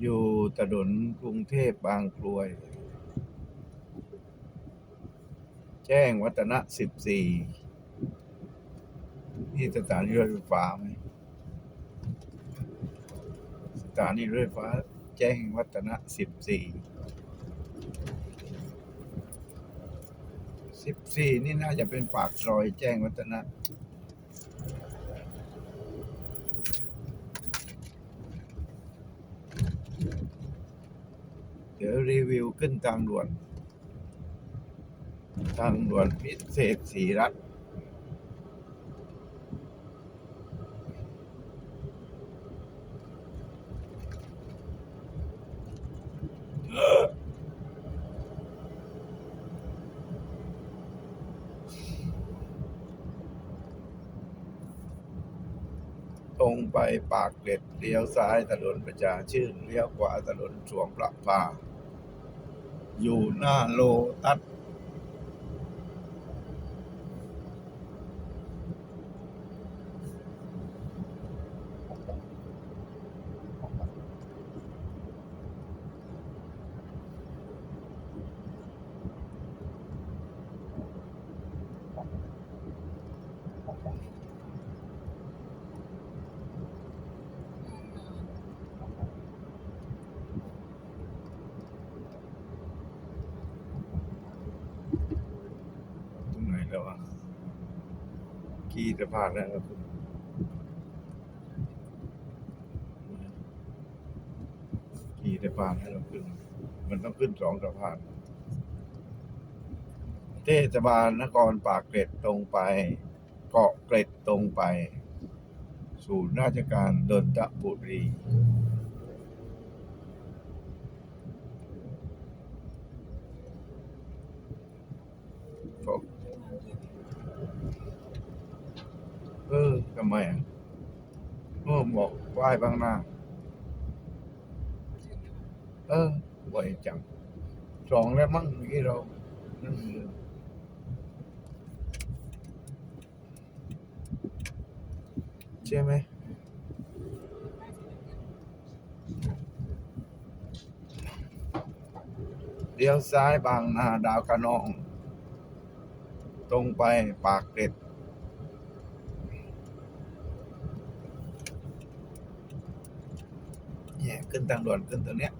อยู่ถนนกรุงเทพบางกรวย แจ้งวัฒนะสิบสี่นี่สถานีรถไฟฟ้าไหมสถานีรถไฟฟ้าแจ้งวัฒนะสิบสี่สิบสี่นี่น่าจะเป็นปากซอยแจ้งวัฒนะ เดี๋ยวรีวิวขึ้นทางด่วน ทางด่วนพิเศษสีรัฐตรงไปปากเกร็ดเลี้ยวซ้ายถนนประชาชื่นเลี้ยวขวาถนนสวงประพา อยู่หน้าโลตัสตรงไหนแล้ววะ กี่สะพานแล้วครับกี่สะพานให้เราขึ้น มันต้องขึ้นสองสะพาน เทศบาลนครปากเกร็ดตรงไป เกาะเกร็ดตรงไป ศูนย์ราชการดนทบุรีบอกเออ ทำไมอะเมื่อบอกไหว้บางหน้า เออไหวจังสองแล้วมั้งเมื่เรานั่นเลยใช่ไหมเลี้ยวซ้ายบางนาดาวคะนอง ตรงไปปากเกร็ด เนี่ยขึ้นทางด่วนขึ้นตัวเนี้ย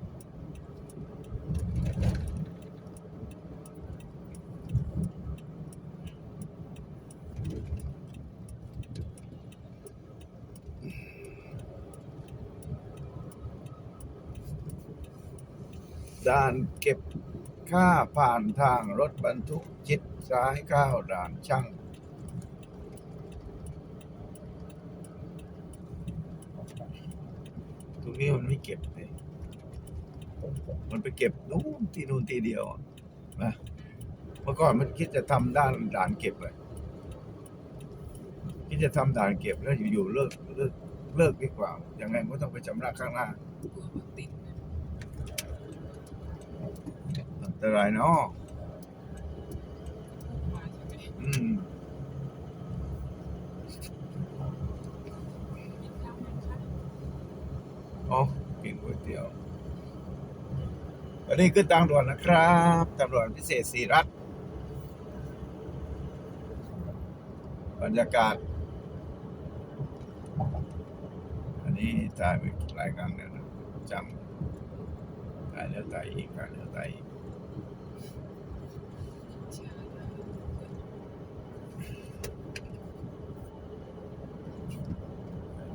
ด่านเก็บค่าผ่านทางรถบรรทุกจิตซ้ายเข้าวด่านช่าง ตรงนี้มันไม่เก็บเลย มันไปเก็บนู่นที่นู่นที่เดียวอะนะเมื่อก่อนมันคิดจะทำด้านด่านเก็บเลยคิดจะทำด่านเก็บแล้วอยู่ๆเลิกเลิกเลิกดีกว่ายังไงมันก็ต้องไปชำระข้างหน้ากลัวรถติดนะอันตรายเนาะ มาใช่ไหม อืม กินข้าวยังคะ อ๋อ ก๋วยเตี๋ยว อันนี้คือทางด่วนนะครับทางด่วนพิเศษสีรัฐบรรยากาศ อันนี้ถ่ายไปหลายครั้งแล้วนะจำถ่ายแล้วถ่ายอีกถ่ายแล้วถ่ายอีก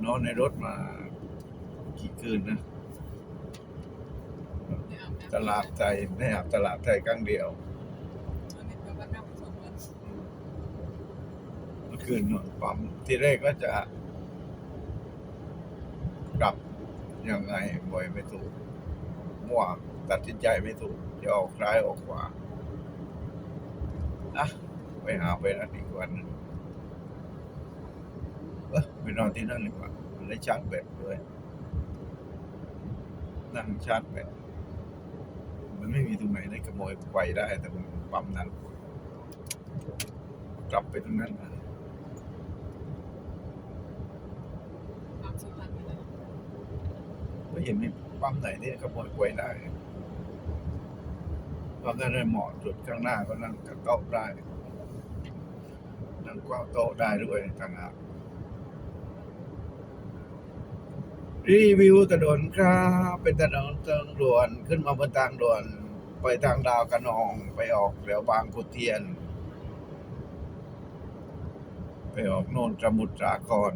นอนในรถมากี่คืนนะ เดี๋ยวอาบน้ำ ตลาดไทยไม่อาบตลาดไทยครั้งเดียวเมื่อคืนนอนปั๊มที่แรกก็จะ กลับยังไงบ่อยไม่ถูกมั่วตัดสินใจไม่ถูก จะออกซ้ายออกขวาอะไปหาไปนั่นอีกวันนึงเออไปนอนที่นั่นดีกว่ามันได้ชาร์จแบตด้วยนั่งชาร์จแบต มันไม่มีตรงไหนได้ขโมยไฟได้ แต่มันปั๊มนั้นกลับไปตรงนั้นเลยเฮ้ยเห็นมีปั๊มไหนที่ขโมยกล้วยได้เพราะงั้เลยเหมาะจุดข้างหน้าก็นั่งกับโต๊ะได้นั่งกว้าโต๊ะได้ด้วยต่างหาก รีวิวถนนครับ เป็นถนนทางด่วนขึ้นมาบนทางด่วน ไปทางดาวกระนองไปออกแถวบางขุนเทียน ไปออกโน่นจมุทรสาคร